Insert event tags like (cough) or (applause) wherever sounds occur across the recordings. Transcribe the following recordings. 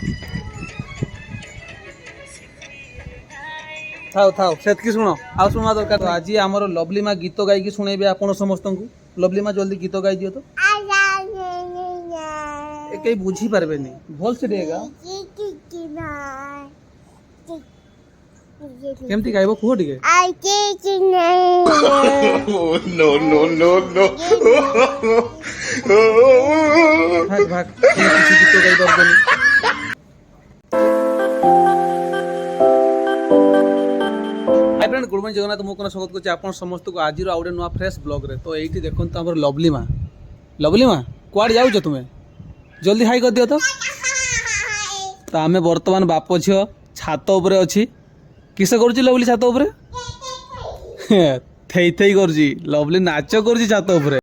ଥାଉ ଥାଉ ସେତିକି ଶୁଣ ଆଉ ଶୁଣିବା ଦରକାର ଆଜି ଆମର ଲଭଲି ମା ଗୀତ ଗାଇକି ଶୁଣେଇବେ ଆପଣ ସମସ୍ତଙ୍କୁ ଲଭଲି ମା ଜଲ୍ଦି ଗୀତ ଗାଇଦିଅ ତ କେହି ବୁଝିପାରିବେନି ଭଲସେ ଟିକେ ଗା କେମିତି ଗାଇବ କୁହ ଟିକେ ଭାଗ ଭାଗ କିଛି ଗୀତ ଗାଇପାରିବନି গুড়মণি ଜଗନ୍ନାଥ ମୁଁ କ'ଣ ସ୍ୱାଗତ କରୁଛି ଆପଣ ସମସ୍ତଙ୍କୁ ଆଜିର ଆଉ ଗୋଟେ ନୂଆ ଫ୍ରେଶ୍ ବ୍ଲଗ୍ରେ ତ ଏଇଠି ଦେଖନ୍ତୁ ଆମର ଲଭଲି ମା ଲଭଲି ମା କୁଆଡ଼େ ଯାଉଛ ତୁମେ ଜଲ୍ଦି ହାଇ କରିଦିଅ ତ ତ ଆମେ ବର୍ତ୍ତମାନ ବାପ ଝିଅ ଛାତ ଉପରେ ଅଛି କିସ କରୁଛି ଲଭଲି ଛାତ ଉପରେ ଥେଇ ଥେଇ କରୁଛି ଲଭଲି ନାଚ କରୁଛି ଛାତ ଉପରେ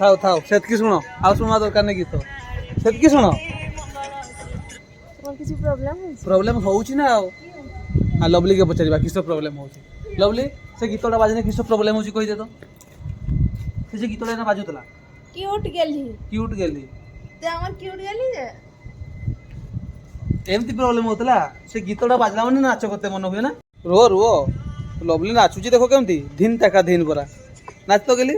ଥାଉ ଥାଉ ସେତିକି ଶୁଣ ଆଉ ଶୁଣିବା ଦରକାର ନାହିଁ ଗୀତ ସେତିକି ଶୁଣ কিছু প্রবলেম হয়েছে প্রবলেম হଉଛି না ଆଉ ହଁ ଲଭଲିକେ ପଚାରିବା କିସ ପ୍ରୋବ୍ଲେମ୍ ହେଉଛି ଲଭଲି ସେ ଗୀତଟା ବାଜିଲେ କିସ ପ୍ରୋବ୍ଲେମ୍ ହେଉଛି କହିଦେ ତ ସେ ଯେ ଗୀତଟା ଏଇନା ବାଜୁଥିଲା কিউট গেলি କ୍ୟୁଟ୍ ଗେଲି তে আমার কিউট গেলি যে ଏମିତି ପ୍ରୋବ୍ଲେମ୍ ହେଉଥିଲା ସେ ଗୀତଟା ବାଜିଲା ମାନେ ନାଚ କରତେ ମନ ହୁଏ ନା ରୁହ ରୁହ ଲଭଲି ନାଚୁଛି ଦେଖ କେମିତି ଧିନ୍ ତାକା ଧିନ୍ ପରା ନାଚ ତ ଗେଲି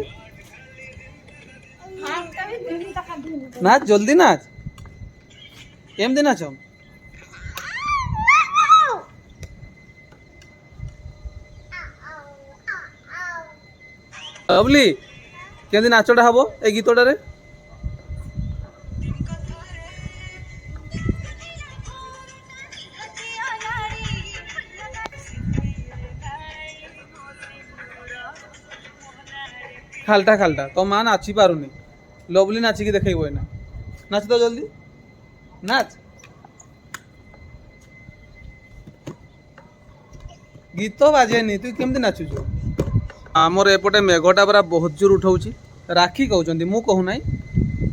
নাচ জলদি নাচ এমনি নাচম বাবলি କେମିତି ନାଚଟା ହବ ଏ ଗୀତଟାରେ ଖାଲଟା ଖାଲଟା ତୋ ମା ନାଚି ପାରୁନି ଲଭଲି ନାଚିକି ଦେଖେଇବ ଏଇନା ନାଚ ତ ଜଲ୍ଦି ନାଚ ଗୀତ ବାଜେନି ତୁ କେମିତି ନାଚୁଛୁ ଆମର ଏପଟେ ମେଘଟା ପୁରା ବହୁତ ଜୋର ଉଠଉଛି ରାକ୍ଷୀ କହୁଛନ୍ତି ମୁଁ କହୁନାହିଁ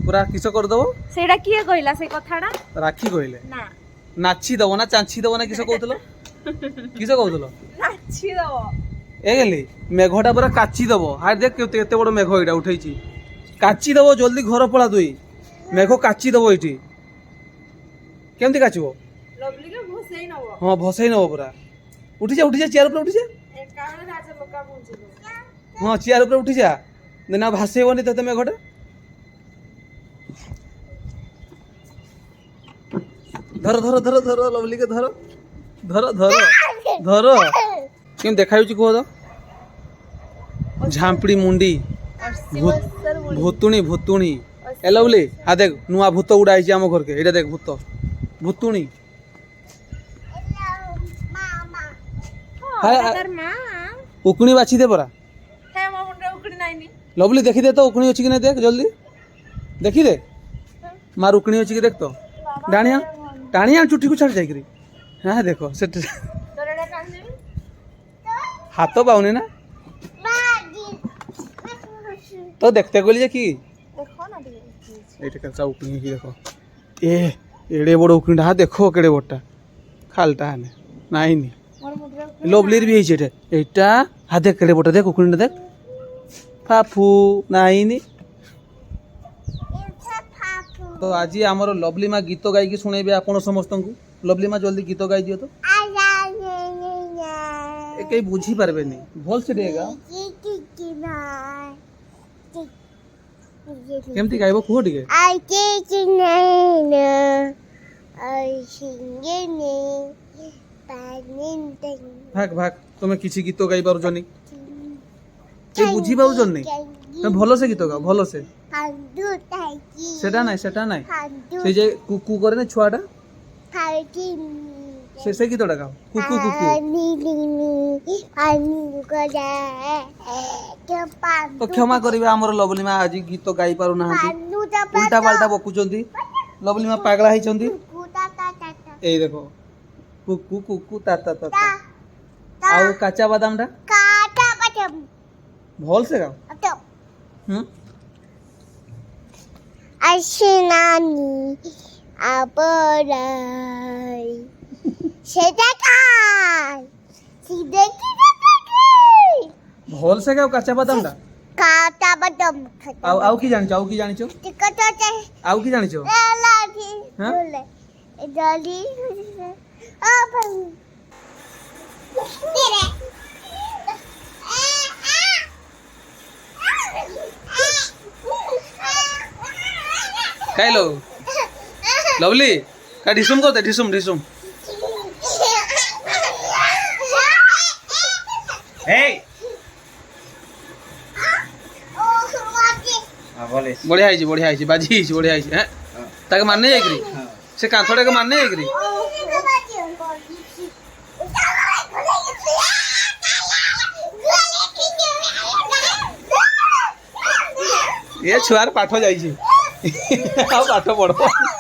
ପୁରା କିସ କରିଦେବ ସେଇଟା କିଏ କହିଲା ସେ କଥାଟା ରାକ୍ଷୀ କହିଲେ ନାଚି ଦବ ନା ଚାଞ୍ଚି ଦବ ନା କିସ କହୁଥିଲ କିସ କହୁଥିଲ ନାଚି ଦବ ଏ ଗେଲି ମେଘଟା ପୁରା କାଚି ଦବ ହାଇ ଦେଖ କେତେ ବଡ଼ ମେଘ ଏଇଟା ଉଠେଇଛି କାଚି ଦବ ଜଲ୍ଦି ଘର ପଳା ଦୁଇ ମେଘ କାଚି ଦବ ଏଇଠି କେମିତି କାଚିବ ହଁ ଭସେଇ ନବ ପୁରା ଉଠିଯା ଉଠିଯା ଚେୟାର ଉପରେ ଉଠିଯା ହଁ ଚିଆର ଉପରେ ଉଠିଯା ନା ଭାସେଇବନି ତତେ ମେଘଟା ଧର ଧର ଧର ଧର ଲଭଲିକେ ଧର ଧର ଧର ଧର କେମିତି ଦେଖାଯାଉଛି କୁହ ତ ଝାମ୍ପିଡ଼ି ମୁଣ୍ଡି ଭୁତୁଣୀ ଭୁତୁଣୀ ଏ ଲଭଲି ହା ଦେଖ ନୂଆ ଭୂତ ଗୁଡ଼ା ହେଇଛି ଆମ ଘରକେ ଏଇଟା ଦେଖ ଭୂତ ଭୁତୁଣୀ ଉକୁଣି ବାଛି ଦେ ପରା লভলি দেখি দে তো উকড়ি ଅଛି କି ନା দেখ ଜଲ୍ଦି ଦେଖି ଦେ ମା ରୁକ୍ଣି ଅଛି କି ଦେଖ ତ ଡାଣିଆ ଡାଣିଆ ଚୁଟିକୁ ଛାଡ଼ି ଯାଇକିରି ହଁ ଦେଖ ସେଠି ହାତ ପାଉନି ନା তো দেখতে গেলি যে কি এইটা কাঁচা উকড়ি কি দেখো এ এড়ে বড় উকড়িটা হ্যাঁ দেখো কেড়ে বড়টা খালটা হানে নাইনি লভলির বি হয়েছে এটা এইটা হ্যাঁ দেখ কেড়ে বড়টা দেখ উকড়িটা দেখ ফাফু ନା ହେଇନି ତ ଆଜି ଆମର ଲଭଲି ମା ଗୀତ ଗାଇକି ଶୁଣେଇବେ ଆପଣ ସମସ୍ତଙ୍କୁ ଲଭଲି ମା ଜଲ୍ଦି ଗୀତ ଗାଇଦିଅ ତ କେହି ବୁଝିପାରିବେନି ଭଲସେ ଟିକେ ଗା କେମିତି ଗାଇବ କୁହ ଟିକେ ଭାଗ ଭାଗ ତମେ କିଛି ଗୀତ ଗାଇପାରୁଛନି ଏ ବୁଝି ପାରୁଛନ୍ତି ତମେ ଭଲସେ ଗୀତ ଗାଅ ଭଲସେ ସେଟା ନାଇଁ ସେଟା ନାଇଁ ସେ ଯେ କୁକୁ କରେ ନା ଛୁଆଟା ସେ ସେ ଗୀତଟା ଗାଅ କୁକୁ କୁକୁ ତ କ୍ଷମା କରିବେ ଆମର ଲବଲି ମା ଆଜି ଗୀତ ଗାଇ ପାରୁନାହାନ୍ତି ଉଲ୍ଟା ପାଲ୍ଟା ବକୁଛନ୍ତି ଲବଲି ମା ପାଗଳା ହେଇଛନ୍ତି ଏଇ ଦେଖ କୁକୁ କୁକୁ ତା ତା ତା ଆଉ କାଚା ବାଦାମଟା ଭଲ ସେ ଗାଅ ହୁଁ আসিনানি সেটা কাই সিদে কি ভল সে গাও কাঁচা বাদামটা কাঁচা বাদাম আও আও কি জানিছো আও কি জানিছো টিকটতে আও কি হ্যাঁ? বলে আ ভাই काय लो लवली काय ढिसूम करते ढिसूम ढिसूम বড়িয়া হয়েছি বড়িয়া হয়েছি বাজি হয়েছি বড়িয়া হয়েছি হ্যাঁ? হ্যাঁ তাকে মারনে যাইকি সে কাঁথটাকে মারনে যাইকি এ ছুয়ার পাঠ যাইছি (laughs) Tá, tá Bateu tá morou.